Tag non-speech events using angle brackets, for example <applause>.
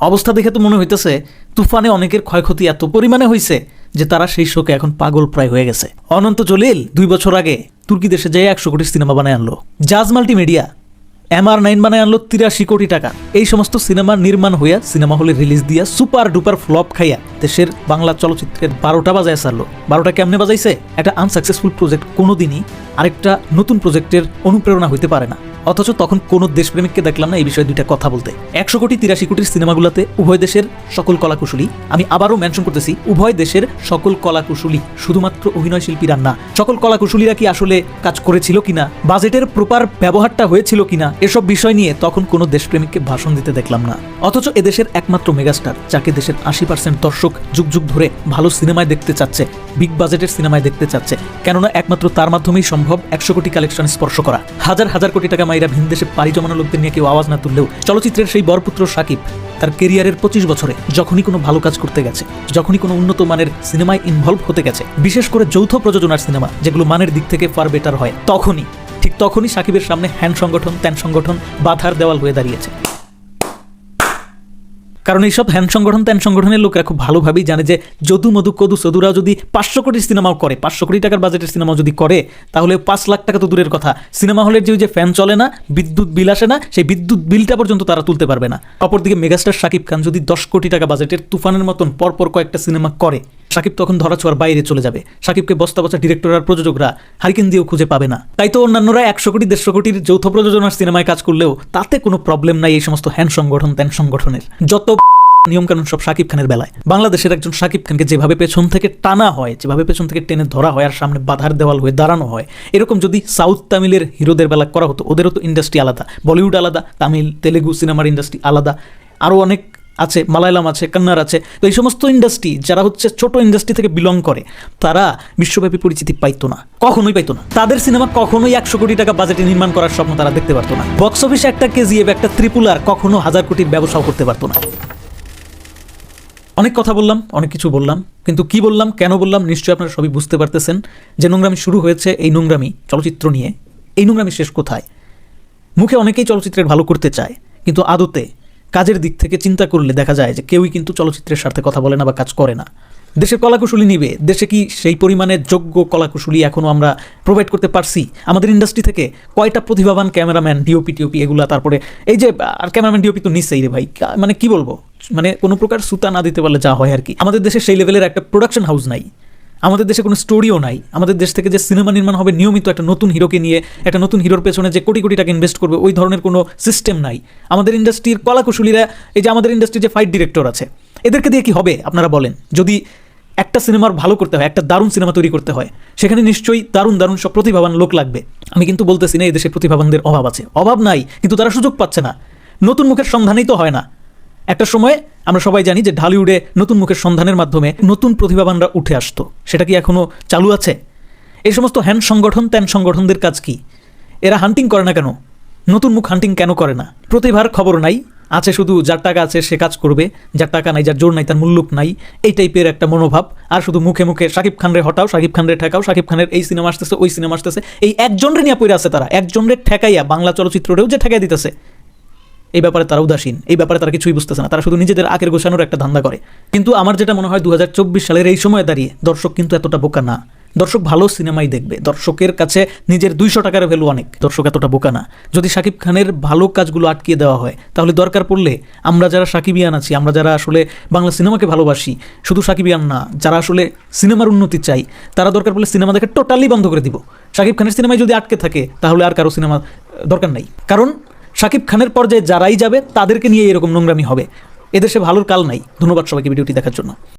অবস্থা দেখে তো মনে হইতেছে, তুফানে অনেকের ক্ষয়ক্ষতি এত পরিমাণে হয়েছে যে তারা সেই শোকে এখন পাগল প্রায় হয়ে গেছে। অনন্ত জলিল দুই বছর আগে তুর্কি দেশে যেয়ে একশো কোটি সিনেমা বানায় আনলো। জাজ মাল্টিমিডিয়া, এম আর নাইন বানায় আনলো তিরাশি কোটি টাকা। এই সমস্ত সিনেমা নির্মাণ হইয়া সিনেমা হলে রিলিজ দিয়া সুপার ডুপার ফ্লপ খাইয়া দেশের বাংলা চলচ্চিত্রের বারোটা বাজায় সারলো। বারোটা কেমনে বাজাইছে? একটা আনসাকসেসফুল প্রজেক্ট কোনোদিনই আরেকটা নতুন প্রজেক্টের অনুপ্রেরণা হইতে পারে না। অথচ তখন কোন দেশপ্রেমিককে দেখলাম না এই বিষয়ে দুইটা কথা বলতে। একশো কোটি তিরাশি কোটির সিনেমাগুলোতে উভয় দেশের সকল কলাকুশলী। আমি আবারও মেনশন করতেছি, উভয় দেশের সকল কলাকুশলী, শুধুমাত্র অভিনয় শিল্পীরা না। সকল কলাকুশলীরা কি আসলে কাজ করেছিল কিনা, বাজেটের প্রপার ব্যবহারটা হয়েছিল কিনা, এসব বিষয় নিয়ে তখন কোনো দেশপ্রেমিককে ভাষণ দিতে দেখলাম না। অথচ এদেশের একমাত্র মেগাস্টার, যাকে দেশের আশি পার্সেন্ট দর্শক যুগ যুগ ধরে ভালো সিনেমায় দেখতে চাচ্ছে বিগ বাজেটের সিনেমায় দেখতে চাচ্ছে, কেননা একমাত্র তার মাধ্যমেই সম্ভব একশো কোটি কালেকশন স্পর্শ করা। হাজার হাজার কোটি টাকা মাইরা ভিন দেশে পাড়ি জমানো লোকদের নিয়ে কেউ আওয়াজ না তুললেও চলচ্চিত্রের সেই বরপুত্র সাকিব তার কেরিয়ারের পঁচিশ বছরে যখনই কোনো ভালো কাজ করতে গেছে, যখনই কোনো উন্নত মানের সিনেমায় ইনভলভ হতে গেছে, বিশেষ করে যৌথ প্রযোজনার সিনেমা যেগুলো মানের দিক থেকে ফার বেটার হয়, তখনই, ঠিক তখনই সাকিবের সামনে হ্যান্ড সংগঠন, ত্যান সংগঠন, বাধার দেওয়াল হয়ে দাঁড়িয়েছে। কারণ এইসব হ্যান সংগঠন, ত্যান সংগঠনের লোকেরা খুব ভালোভাবেই জানে যে যদু মধু কদু সদুরা যদি পাঁচশো কোটি সিনেমাও করে, পাঁচশো কোটি টাকার বাজেটের সিনেমা যদি করে, তাহলে পাঁচ লাখ টাকা তো দূরের কথা। সিনেমা হলের যে ওই যে ফ্যান চলে না, বিদ্যুৎ বিল আসে না, সেই বিদ্যুৎ বিলটা পর্যন্ত তারা তুলতে পারবে না। অপরদিকে মেগাস্টার শাকিব খান যদি দশ কোটি টাকা বাজেটের তুফানের মতন পরপর কয়েকটা সিনেমা করে সাকিব তখন ধরা ছোঁয়ার বাইরে চলে যাবে। সাকিবকে বস্তা বস্তা ডিরেক্টর আর প্রযোজকরা হারিকেন দিয়েও খুঁজে পাবে না। তাই তো অন্যান্যরা একশো কোটি, দেড়শো কোটির যৌথ প্রযোজনার সিনেমায় কাজ করলেও তাতে কোনো প্রবলেম নাই এই সমস্ত হ্যান্ড সংগঠন ত্যান সংগঠনের। যত <laughs> নিয়মকানুন সব শাকিব খানের বেলায়। বাংলাদেশের একজন শাকিব খানকে যেভাবে পেছন থেকে টানা হয়, যেভাবে পেছন থেকে টেনে ধরা হয় আর সামনে বাধার দেওয়াল হয়ে দাঁড়ানো হয়, এরকম যদি সাউথ তামিলের হিরোদের বেলা করা হতো, ওদেরও তো ইন্ডাস্ট্রি আলাদা। বলিউড আলাদা, তামিল, তেলেগু সিনেমার ইন্ডাস্ট্রি আলাদা। আরও অনেক আছে মালায়ালাম আছে কন্নাড় আছে। তো এই সমস্ত ইন্ডাস্ট্রি যারা হচ্ছে ছোট ইন্ডাস্ট্রি থেকে বিলং করে, তারা বিশ্বব্যাপী পরিচিতি পাইতো না, কখনোই পাইতো না। তাদের সিনেমা কখনোই একশো কোটি টাকা বাজেটে নির্মাণ করার স্বপ্ন তারা দেখতে পারতো না। বক্স অফিসে একটা কেজি কেজিএফ একটা ত্রিপুলার কখনো হাজার কোটির ব্যবসাও করতে পারতো না। অনেক কথা বললাম, অনেক কিছু বললাম, কিন্তু কি বললাম, কেন বললাম, নিশ্চয়ই আপনারা সবই বুঝতে পারতেছেন। যে নোংরামি শুরু হয়েছে এই নোংরামি, চলচ্চিত্র নিয়ে, এই নোংরামি শেষ কোথায়? মুখে অনেকেই চলচ্চিত্রের ভালো করতে চায়, কিন্তু আদতে কাজের দিক থেকে চিন্তা করলে দেখা যায় যে কেউই কিন্তু চলচ্চিত্রের স্বার্থে কথা বলে না বা কাজ করে না। দেশের কলাকুশলী নিবে। দেশে কি সেই পরিমাণে যোগ্য কলাকুশলী এখনও আমরা প্রোভাইড করতে পারছি? আমাদের ইন্ডাস্ট্রি থেকে কয়টা প্রতিভাবান ক্যামেরাম্যান ডিওপি টিওপি এগুলো তারপরে এই যে, আর ক্যামেরাম্যান ডিওপি তো নিশ্চয়ই রে ভাই। মানে কি বলব? মানে কোনো প্রকার সুতা না দিতে পারলে যা হয় আর কি। আমাদের দেশে সেই লেভেলের একটা প্রোডাকশন হাউস নাই। আমাদের দেশে কোনো স্টোরিও নাই। আমাদের দেশ থেকে যে সিনেমা নির্মাণ হবে নিয়মিত একটা নতুন হিরোকে নিয়ে, একটা নতুন হিরোর পেছনে যে কোটি কোটি টাকা ইনভেস্ট করবে, ওই ধরনের কোনো সিস্টেম নাই। আমাদের ইন্ডাস্ট্রির কলাকুশলীরা, এই যে আমাদের ইন্ডাস্ট্রির যে ফাইট ডিরেক্টর আছে, এদেরকে দিয়ে কি হবে, আপনারা বলেন? যদি একটা সিনেমার ভালো করতে হয়, একটা দারুণ সিনেমা তৈরি করতে হয়, সেখানে নিশ্চয়ই দারুণ দারুণ সব প্রতিভাবান লোক লাগবে। আমি কিন্তু বলতেছি না, এই দেশে প্রতিভাবানদের অভাব আছে। অভাব নাই, কিন্তু তারা সুযোগ পাচ্ছে না। নতুন মুখের সন্ধানেই তো হয় না। একটা সময় আমরা সবাই জানি যে ঢালিউডে নতুন মুখের সন্ধানের মাধ্যমে নতুন প্রতিভাবানরা উঠে আসতো। সেটা কি এখনও চালু আছে? এই সমস্ত হ্যান্ড সংগঠন ত্যান সংগঠনদের কাজ কি? এরা হান্টিং করে না কেন? নতুন মুখ হান্টিং কেন করে না? প্রতিভার খবর নাই, আছে শুধু যার টাকা আছে সে কাজ করবে, যার টাকা নাই, যার জোর নাই, তার মূল্যক নাই, এই টাইপের একটা মনোভাব। আর শুধু মুখে মুখে শাকিব খানরে হটাও, শাকিব খানরে ঠেকাও, শাকিব খানের এই সিনেমা আসতেছে, ওই সিনেমা আসতেছে। এই একজনরে নিয়ে পড়ে আছে তারা, একজনরে ঠেকাইয়া বাংলা চলচ্চিত্ররেও যে ঠেকাই দিতেছে। এই ব্যাপারে তারা উদাসীন, এই ব্যাপারে তারা কিছুই বুঝতেছে না। তারা শুধু নিজেদের আকের গোছানোর একটা ধান্দা করে। কিন্তু আমার যেটা মনে হয় দু হাজার চব্বিশ সালের এই সময় দাঁড়িয়ে দর্শক কিন্তু এতটা বোকা না। দর্শক ভালো সিনেমাই দেখবে। দর্শকের কাছে নিজের দুইশো টাকার ভ্যালু অনেক। দর্শক এতটা বোকা না। যদি শাকিব খানের ভালো কাজগুলো আটকিয়ে দেওয়া হয়, তাহলে দরকার পড়লে আমরা যারা সাকিবিয়ান আছি, আমরা যারা আসলে বাংলা সিনেমাকে ভালোবাসি, শুধু সাকিবিয়ান না, যারা আসলে সিনেমার উন্নতি চাই, তারা দরকার পড়লে সিনেমা দেখে টোটালি বন্ধ করে দিব। শাকিব খানের সিনেমায় যদি আটকে থাকে, তাহলে আর কারও সিনেমা দরকার নাই। কারণ শাকিব খানের পর্যায়ে যারাই যাবে, তাদেরকে নিয়ে এরকম নোংরামি হবে। এদেশে ভালোর কাল নাই। ধন্যবাদ সবাইকে ভিডিওটি দেখার জন্য।